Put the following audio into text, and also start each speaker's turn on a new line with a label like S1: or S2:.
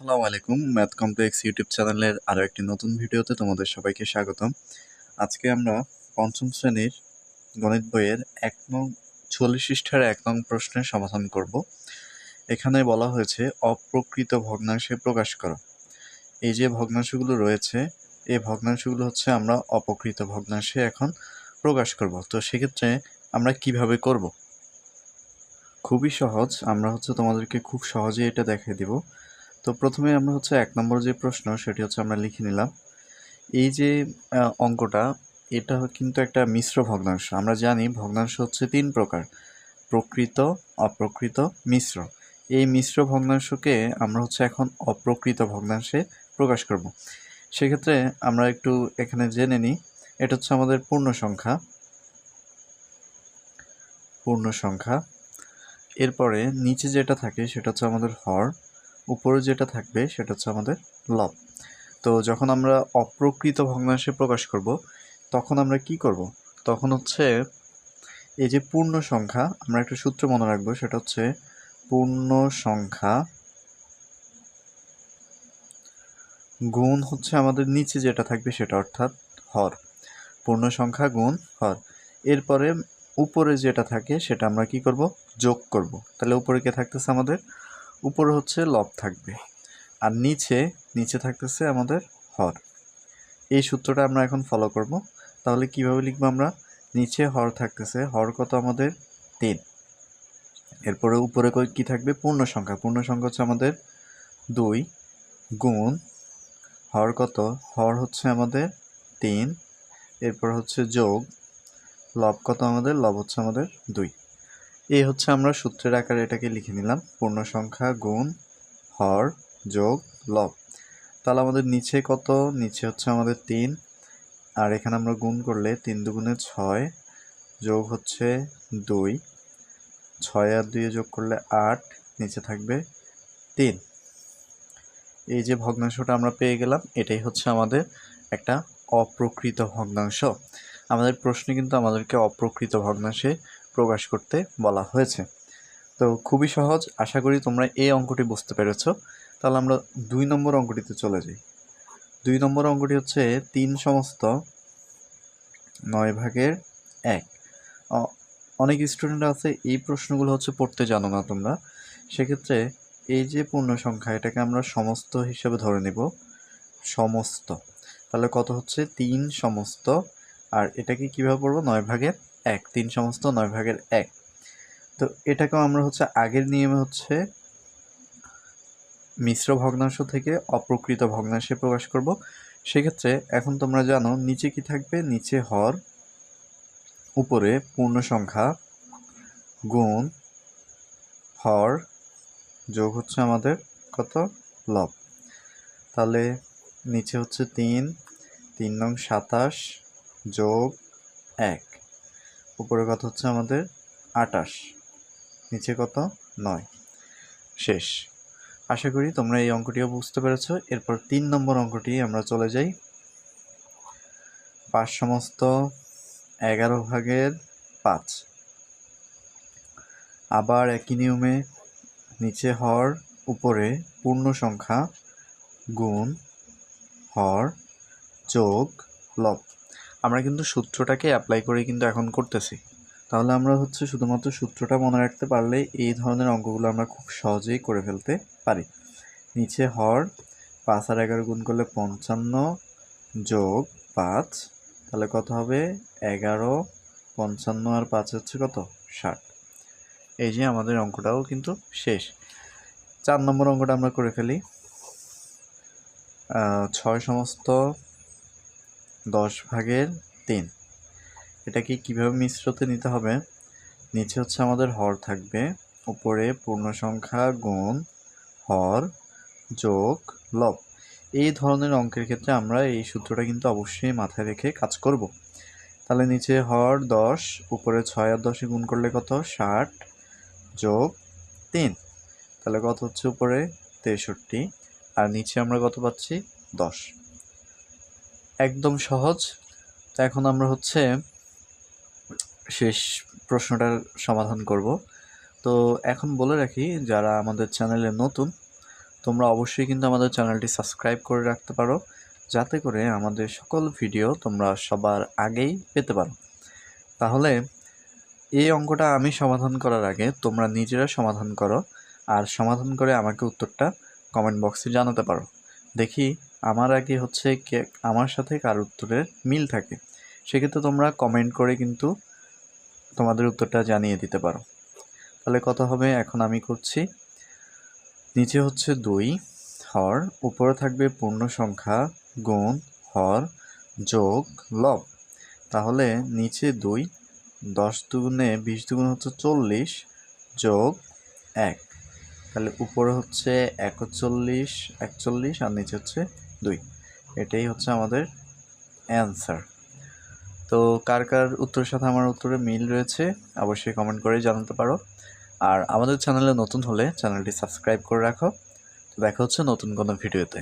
S1: আসসালামু আলাইকুম math complex YouTube চ্যানেলের আরও একটি নতুন ভিডিওতে তোমাদের সবাইকে স্বাগতম। আজকে আমরা পঞ্চম শ্রেণির গণিত বইয়ের এক নং, চল্লিশ পৃষ্ঠার এক নং প্রশ্নের সমাধান করব। এখানে বলা হয়েছে, অপ্রকৃত ভগ্নাংশে প্রকাশ করো। এই যে ভগ্নাংশগুলো রয়েছে, এই ভগ্নাংশগুলো হচ্ছে আমরা অপকৃত ভগ্নাংশে এখন প্রকাশ করব। তো সেক্ষেত্রে আমরা কীভাবে করব? খুবই সহজ, আমরা হচ্ছে তোমাদেরকে খুব সহজে এটা দেখিয়ে দিব। তো প্রথমে আমরা হচ্ছে এক নম্বর যে প্রশ্ন, সেটি হচ্ছে আমরা লিখে নিলাম। এই যে অঙ্কটা, এটা কিন্তু একটা মিশ্র ভগ্নাংশ। আমরা জানি ভগ্নাংশ হচ্ছে তিন প্রকার, প্রকৃত, অপ্রকৃত, মিশ্র। এই মিশ্র ভগ্নাংশকে আমরা হচ্ছে এখন অপ্রকৃত ভগ্নাংশে প্রকাশ করব। সেক্ষেত্রে আমরা একটু এখানে জেনে নিই, এটা হচ্ছে আমাদের পূর্ণ সংখ্যা। পূর্ণ সংখ্যা। এরপরে নিচে যেটা থাকে, সেটা হচ্ছে আমাদের হর। উপরে যেটা থাকবে সেটা হচ্ছে আমাদের লব তো যখন আমরা অপ্রকৃত ভগ্নাংশে প্রকাশ করব, তখন আমরা কি করব? তখন হচ্ছে এই যে পূর্ণ সংখ্যা, আমরা একটা সূত্র মনে রাখব, সেটা হচ্ছে পূর্ণ সংখ্যা গুণ হচ্ছে আমাদের নিচে যেটা থাকবে সেটা, অর্থাৎ হর। পূর্ণ সংখ্যা গুণ হর। এরপরে উপরে যেটা থাকে সেটা আমরা কি করব? যোগ করব। তাহলে উপরে কে থাকতেছে আমাদের? উপরে হচ্ছে লব থাকবে। আর নিচে নিচে থাকতেছে আমাদের হর। এই সূত্রটা আমরা এখন ফলো করব। তাহলে কীভাবে লিখব আমরা? নিচে হর থাকতেছে, হর কত আমাদের? তিন। এরপরে উপরে কি থাকবে? পূর্ণ সংখ্যা। পূর্ণ সংখ্যা হচ্ছে আমাদের দুই গুণ হর কত? হর হচ্ছে আমাদের তিন। এরপর হচ্ছে যোগ, লব কত আমাদের? লব হচ্ছে আমাদের দুই। এই হচ্ছে আমরা সূত্রের আকারে এটাকে লিখে নিলাম। পূর্ণ সংখ্যা গুণ, হর, যোগ, লব। তাহলে আমাদের নিচে কত? নিচে হচ্ছে আমাদের তিন। আর এখানে আমরা গুণ করলে তিন দুগুণে ছয় যোগ হচ্ছে দুই। ছয় আর দুইয়ে যোগ করলে আট, নিচে থাকবে তিন। এই যে ভগ্নাংশটা আমরা পেয়ে গেলাম, এটাই হচ্ছে আমাদের একটা অপ্রকৃত ভগ্নাংশ। আমাদের প্রশ্নে কিন্তু আমাদেরকে অপ্রকৃত ভগ্নাংশে প্রকাশ করতে বলা হয়েছে। তো খুবই সহজ। আশা করি তোমরা এই অঙ্কটি বুঝতে পেরেছ। তাহলে আমরা দুই নম্বর অঙ্কটিতে চলে যাই। দুই নম্বর অঙ্কটি হচ্ছে তিন সমস্ত নয় ভাগের এক। অনেক স্টুডেন্ট আছে, এই প্রশ্নগুলো হচ্ছে পড়তে জানো না তোমরা। সেক্ষেত্রে এই যে পূর্ণ সংখ্যা, এটাকে আমরা সমস্ত হিসেবে ধরে নেব। সমস্ত। তাহলে কত হচ্ছে? তিন সমস্ত। আর এটাকে কীভাবে পড়ব? নয় ভাগের এক, তিন সমস্ত, নয় ভাগের এক। তো এটাকেও আমরা হচ্ছে আগের নিয়মে হচ্ছে মিশ্র ভগ্নাংশ থেকে অপ্রকৃত ভগ্নাংশে প্রকাশ করব। সেক্ষেত্রে এখন তোমরা জানো, নিচে কি থাকবে? নিচে হর, উপরে পূর্ণ সংখ্যা গুণ, হর, যোগ হচ্ছে আমাদের কত? লব। তাহলে নিচে হচ্ছে তিন তিন নং সাতাশ, যোগ এক। উপরে কত হচ্ছে আমাদের? আটাশ নিচে কত? নয়। শেষ। আশা করি তোমরা এই অঙ্কটিও বুঝতে পেরেছ। এরপর তিন নম্বর অঙ্কটি আমরা চলে যাই। পাঁচ সমস্ত এগারো ভাগের পাঁচ। আবার একই নিয়মে নিচে হর উপরে পূর্ণ সংখ্যা গুণ হর যোগ লব। আমরা কিন্তু সূত্রটাকে অ্যাপ্লাই করে কিন্তু এখন করতেছি। তাহলে আমরা হচ্ছে শুধুমাত্র সূত্রটা মনে রাখতে পারলে এই ধরনের অঙ্কগুলো আমরা খুব সহজেই করে ফেলতে পারি। নিচে হর পাঁচ আর এগারো গুণ করলে পঞ্চান্ন যোগ পাঁচ, তাহলে কত হবে? এগারো, পঞ্চান্ন আর পাঁচ হচ্ছে কত? ষাট। এই যে আমাদের অঙ্কটাও কিন্তু শেষ। চার নম্বর অঙ্কটা আমরা করে ফেলি। ছয় সমস্ত দশ ভাগের তিন। এটাকে কীভাবে মিশ্রতে নিতে হবে? নিচে হচ্ছে আমাদের হর থাকবে। উপরে পূর্ণ সংখ্যা গুণ হর যোগ লব। এই ধরনের অঙ্কের ক্ষেত্রে আমরা এই সূত্রটা কিন্তু অবশ্যই মাথায় রেখে কাজ করব। তাহলে নিচে হর দশ, উপরে ছয় আর দশে গুণ করলে কত? ষাট যোগ তিন। তাহলে কত হচ্ছে উপরে তেষট্টি? আর নিচে আমরা কত পাচ্ছি? দশ। একদম সহজ। তো এখন আমরা হচ্ছে শেষ প্রশ্নটার সমাধান করব। তো এখন বলে রাখি, যারা আমাদের চ্যানেলে নতুন, তোমরা অবশ্যই কিন্তু আমাদের চ্যানেলটি সাবস্ক্রাইব করে রাখতে পারো। যাতে করে আমাদের সকল ভিডিও তোমরা সবার আগেই পেতে পারো। তাহলে এই অঙ্কটা আমি সমাধান করার আগে তোমরা নিজেরা সমাধান করো। আর সমাধান করে আমাকে উত্তরটা কমেন্ট বক্সে জানাতে পারো। দেখি আমার আগে হচ্ছে আমার সাথে কার উত্তরের মিল থাকে? সেক্ষেত্রে তোমরা কমেন্ট করে কিন্তু তোমাদের উত্তরটা জানিয়ে দিতে পারো। তাহলে কত হবে, এখন আমি করছি। নিচে হচ্ছে দুই, হর, উপরে থাকবে পূর্ণ সংখ্যা, গুণ, হর, যোগ, লব। তাহলে নিচে দুই, দশ দুগুণে বিশ দুগুণ হচ্ছে চল্লিশ, যোগ এক। তাহলে উপরে হচ্ছে একচল্লিশ একচল্লিশ, আর নিচে হচ্ছে দুই। এটাই হচ্ছে আমাদের অ্যান্সার তো কার কার উত্তরের সাথে আমার উত্তরে মিল রয়েছে, অবশ্যই কমেন্ট করে জানাতে পারো। আর আমাদের চ্যানেলে নতুন হলে চ্যানেলটি সাবস্ক্রাইব করে রাখো। তো দেখা হচ্ছে নতুন কোনো ভিডিওতে